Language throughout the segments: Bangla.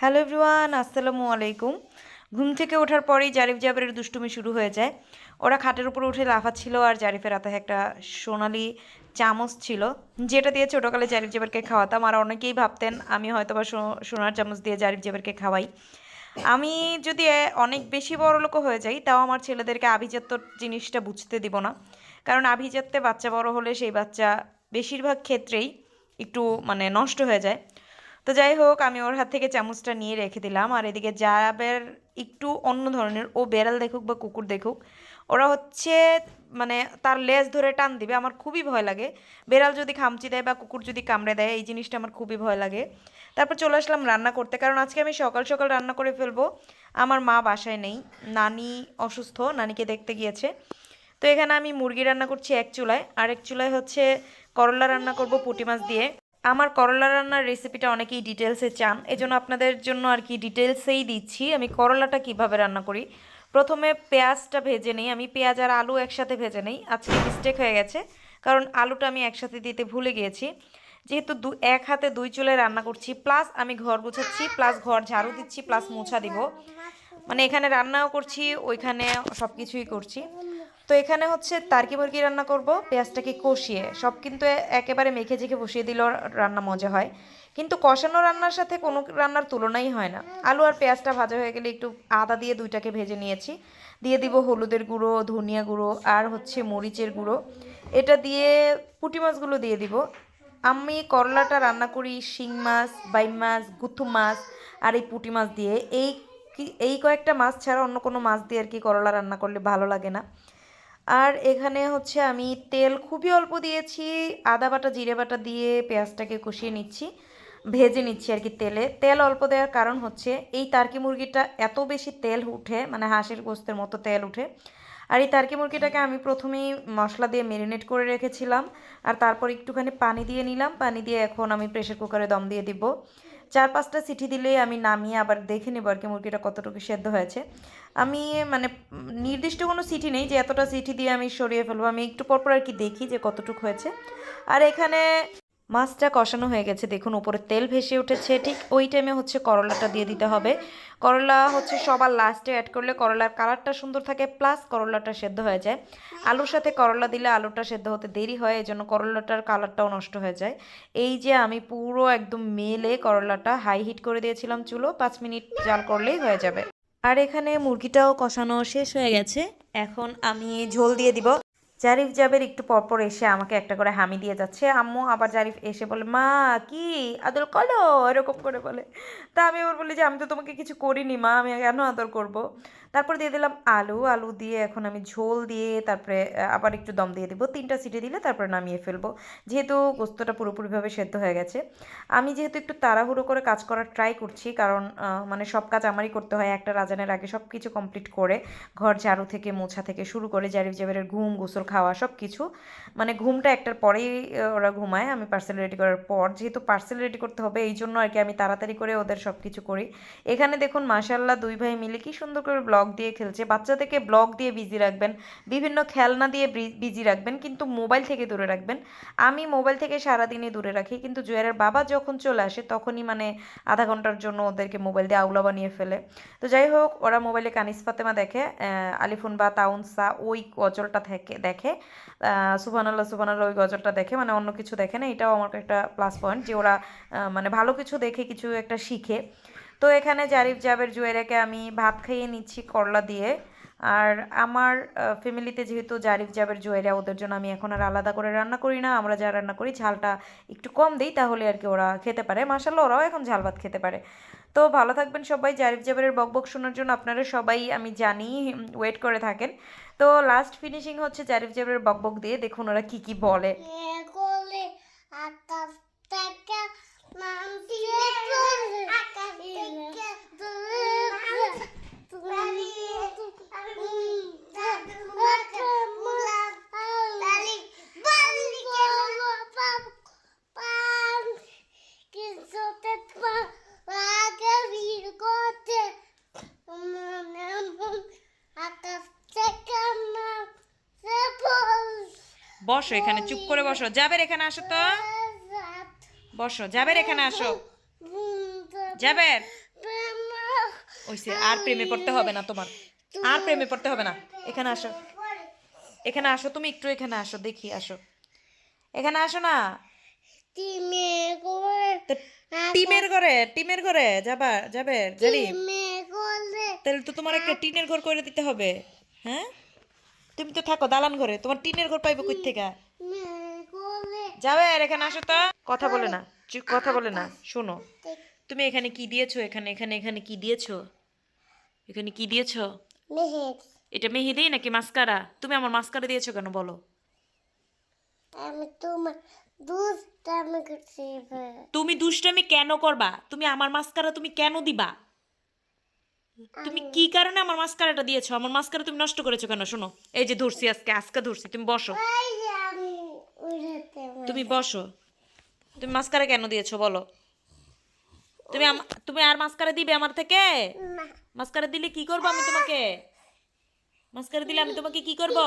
হ্যালো এভরিওয়ান, আসসালামু আলাইকুম। ঘুম থেকে ওঠার পরেই জারিফ জাবেরের দুষ্টুমি শুরু হয়ে যায়। ওরা খাটের উপর উঠে লাফাচ্ছিল আর জারিফের হাতে একটা সোনালি চামচ ছিল, যেটা দিয়ে ছোটোকালে জারিফ জাবেরকে খাওয়াতাম। আর অনেকেই ভাবতেন, আমি হয়তো বা সোনার চামচ দিয়ে জারিফ জাবেরকে খাওয়াই। আমি যদি অনেক বেশি বড় লোক হয়ে যাই, তাও আমার ছেলেদেরকে আভিজাত্য জিনিসটা বুঝতে দিব না। কারণ আভিজাত্যে বাচ্চা বড় হলে সেই বাচ্চা বেশিরভাগ ক্ষেত্রেই একটু মানে নষ্ট হয়ে যায়। তো যাই হোক, আমি ওর হাত থেকে চামচটা নিয়ে রেখে দিলাম। আর এদিকে জাবের একটু অন্য ধরনের, ও বেড়াল দেখুক বা কুকুর দেখুক, ওরা হচ্ছে মানে তার লেজ ধরে টান দিবে। আমার খুবই ভয় লাগে। বেড়াল যদি খামচি দেয় বা কুকুর যদি কামড়ে দেয়, এই জিনিসটা আমার খুবই ভয় লাগে। তারপর চলে আসলাম রান্না করতে। কারণ আজকে আমি সকাল সকাল রান্না করে ফেলব। আমার মা বাসায় নেই। নানি অসুস্থ, নানিকে দেখতে গিয়েছে। তো এখানে আমি মুরগি রান্না করছি এক চুলায়। আর এক চুলায় হচ্ছে করলা রান্না করব পুঁটি মাছ দিয়ে। আমার করলা রান্নার রেসিপিটা অনেকেই ডিটেলসে চান, এজন্য আপনাদের জন্য আর কি ডিটেলসেই দিচ্ছি, আমি করলাটা কীভাবে রান্না করি। প্রথমে পেঁয়াজটা ভেজে নিই, আমি পেঁয়াজ আর আলু একসাথে ভেজে নিই, আজকে মিস্টেক হয়ে গেছে, কারণ আলুটা আমি একসাথে দিতে ভুলে গিয়েছি। যেহেতু দু, এক হাতে দুই চুলে রান্না করছি প্লাস আমি ঘর গুছাচ্ছি প্লাস ঘর ঝাড়ু দিচ্ছি প্লাস মোছা দিব। মানে এখানে রান্নাও করছি, ওইখানে সব কিছুই করছি। তো এখানে হচ্ছে তার্কি মুরগি রান্না করব, পেঁয়াজটাকে কষিয়ে। সব কিন্তু একেবারে মেখে ঝেঁকে বসিয়ে দিলেও রান্না মজা হয়। কিন্তু কষানো রান্নার সাথে কোনো রান্নার তুলনাই হয় না। আলু আর পেঁয়াজটা ভাজা হয়ে গেলে একটু আদা দিয়ে দুইটাকে ভেজে নিয়েছি। দিয়ে দিব হলুদের গুঁড়ো, ধনিয়া গুঁড়ো আর হচ্ছে মরিচের গুঁড়ো। এটা দিয়ে পুঁটি মাছগুলো দিয়ে দিব। আমি করলাটা রান্না করি শিং মাছ, বাইম মাছ, গুথু মাছ আর এই পুঁটি মাছ দিয়ে। এই এই কয়েকটা মাছ ছাড়া অন্য কোনো মাছ দিয়ে আর কি করলা রান্না করলে ভালো লাগে না। আর এখানে হচ্ছে আমি তেল খুবই অল্প দিয়েছি, আদা বাটা, জিরে বাটা দিয়ে পেঁয়াজটাকে কষিয়ে নিচ্ছি, ভেজে নিচ্ছি আর কি তেলে। তেল অল্প দেওয়ার কারণ হচ্ছে এই টার্কি মুরগিটা এত বেশি তেল উঠে মানে হাঁসের গোস্তের মতো তেল উঠে। আর এই টার্কি মুরগিটাকে আমি প্রথমেই মশলা দিয়ে মেরিনেট করে রেখেছিলাম, আর তারপর একটুখানি পানি দিয়ে নিলাম। পানি দিয়ে এখন আমি প্রেশার কুকারে দম দিয়ে দিব। চার পাঁচটা সিটি দিলেই আমি নামিয়ে আবার দেখে নেব আর কি মুরগিটা কতটুকু সেদ্ধ হয়েছে। আমি মানে নির্দিষ্ট কোনো সিটি নেই যে এতটা সিটি দিয়ে আমি সরিয়ে ফেলব। আমি একটু পরপর আর কি দেখি যে কতটুকু হয়েছে। আর এখানে মাছটা কষানো হয়ে গেছে। দেখুন, উপরে তেল ভেসে উঠেছে। ঠিক ওই টাইমে হচ্ছে করলাটা দিয়ে দিতে হবে। করলা হচ্ছে সবার লাস্টে অ্যাড করলে করলার কালারটা সুন্দর থাকে প্লাস করলাটা সেদ্ধ হয়ে যায়। আলুর সাথে করলা দিলে আলুটা সেদ্ধ হতে দেরি হয় এই জন্য করলাটার কালারটাও নষ্ট হয়ে যায়। এই যে আমি পুরো একদম মেলে করলাটা হাই হিট করে দিয়েছিলাম চুলো, পাঁচ মিনিট জাল করলেই হয়ে যাবে। আর এখানে মুরগিটাও কষানো শেষ হয়ে গেছে। এখন আমি ঝোল দিয়ে দিব। জারিফ জাবের একটু পরপর এসে আমাকে একটা করে হামি দিয়ে যাচ্ছে। আম্মু আবার জারিফ এসে বলে, মা, কি? আদর কলো এরকম করে বলে। তা আমি ওর বলি যে, আমি তো তোমাকে কিছু করিনি, মা, আমি কেন আদর করব? তারপর দিয়ে দিলাম আলু। আলু দিয়ে এখন আমি ঝোল দিয়ে তারপরে আবার একটু দম দিয়ে দিব। তিনটা সিটি দিলে তারপরে নামিয়ে ফেলব। যেহেতু গোস্তটা পুরোপুরিভাবে সেদ্ধ হয়ে গেছে। আমি যেহেতু একটু তাড়াহুড়ো করে কাজ করার ট্রাই করছি, কারণ মানে সব কাজ আমারই করতে হয়। একটা রাজানের আগে সব কিছু কমপ্লিট করে, ঘর ঝাড়ু থেকে মোছা থেকে শুরু করে জারিফ জাবেরের ঘুম, গোসল খাওয়া সব কিছু মানে ঘুমটা একটার পরেই ওরা ঘুমায়, আমি পার্সেল রেডি করার পর। যেহেতু পার্সেল রেডি করতে হবে, এই জন্য আর কি আমি তাড়াতাড়ি করে ওদের সব কিছু করি। এখানে দেখুন মাশাল্লাহ দুই ভাই মিলে কি সুন্দর করে ব্লগ দিয়ে খেলছে। বাচ্চাদেরকে ব্লগ দিয়ে বিজি রাখবেন, বিভিন্ন খেলনা দিয়ে বিজি রাখবেন, কিন্তু মোবাইল থেকে দূরে রাখবেন। আমি মোবাইল থেকে সারাদিনই দূরে রাখি, কিন্তু জুয়ারের বাবা যখন চলে আসে, তখনই মানে আধা ঘণ্টার জন্য ওদেরকে মোবাইল দিয়ে আউলা বানিয়ে ফেলে। তো যাই হোক, ওরা মোবাইলে কানিস ফাতেমা দেখে আলিফুন বা তাউনসা ওই গজলটা থেকে, দেখে। সুবানাল্লাহ সুবানাল্লাহ ওই গজলটা দেখে মানে অন্য কিছু দেখে না, এটাও আমার একটা প্লাস পয়েন্ট যে ওরা মানে ভালো কিছু দেখে, কিছু একটা শিখে। তো এখানে জারিফ জাবের জুয়েরাকে আমি ভাত খাইয়ে নিচ্ছি করলা দিয়ে। আর আমার ফ্যামিলিতে যেহেতু জারিফ জাবের জুয়েরা ওদের জন্য আমি এখন আর আলাদা করে রান্না করি না। আমরা যা রান্না করি, ঝালটা একটু কম দিই, তাহলে আর কি ওরা খেতে পারে। মাসাল্লাহ ওরাও এখন ঝাল ভাত খেতে পারে। তো ভালো থাকবেন সবাই। জারিফ জাবেরের বকবক শোনার জন্য আপনারা সবাই, আমি জানি ওয়েট করে থাকেন। তো লাস্ট ফিনিশিং হচ্ছে জারিফ জাবেরের বকবক দিয়ে দেখুন ওরা কি কি বলে। আকাশ থেকে নাম দিয়ে আকাশ থেকে আকাশ থেকে নাম বসো এখানে চুপ করে বসো। জাবের এখানে আসো তো। বসো জাবের এখানে আসো। জাবের। ওইসে আর প্রেমে পড়তে হবে না তোমার। আর প্রেমে পড়তে হবে না। এখানে আসো। এখানে আসো তুমি একটু এখানে আসো দেখি আসো। এখানে আসো না। টিমের ঘরে টিমের ঘরে যাবা যাবে জানি তাহলে তো তোমার একটা টিনের ঘর করে দিতে হবে। হ্যাঁ? তুমি তো থাকো দালান ঘরে। তোমার টিনের ঘর পাইবো কই থেকে যাবে আর এখানে আসো তো। কথা বলে না কথা বলে না শোনো। তুমি এখানে কি দিয়েছ? এখানে এখানে এখানে কি দিয়েছ? এখানে কি দিয়েছ? এটা মেহেদি নাকি মাস্কারা? তুমি আমার মাস্কারা দিয়েছ কেন বলো। আমি তোমার দুধ টামে করছি তুমি দুষ্টামি কেন করবা? তুমি আমার মাস্কারা তুমি কেন দিবা? তুমি কি কারণে আমার মাস্কারাটা দিয়েছ? আমার মাস্কারা তুমি নষ্ট করেছ কেন? শোনো। এই যে ধরছি আজকে আজকে ধরছি। তুমি বসো। তুমি বসো। তুমি মাস্কারা কেন দিয়েছ বলো? তুমি তুমি আর মাস্কারা দিবে আমার থেকে? মাস্কারা দিলে কি করব আমি তোমাকে? মাস্কারা দিলে আমি তোমাকে কি করব?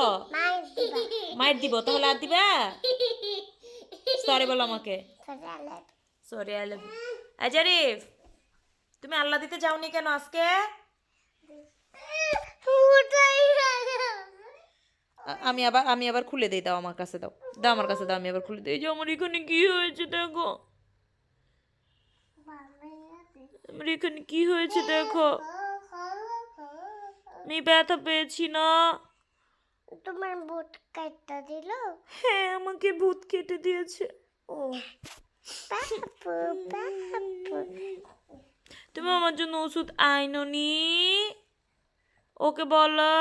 মায়ের দিব। তাহলে আর দিবা? সরি বলো আমাকে। সরি আই লাভ আজারিফ তুমি আল্লাহ দিতে যাওনি কেন আজকে? আমি আবার আমি আবার খুলে দিই দাও আমার কাছে দাও। দাও আমার কাছে দাও আমি আবার খুলে দিই। যে আমার এখানে কি হয়েছে দেখো। আমার এখানে কি হয়েছে দেখো। আমি ব্যথা পেয়েছি না। তোমার বুট কাটটা দিল? হ্যাঁ আমাকে ভূত কেটে দিয়েছে। ও। তুমি আমার জন্য ওষুধ আইননি? ওকে বলো।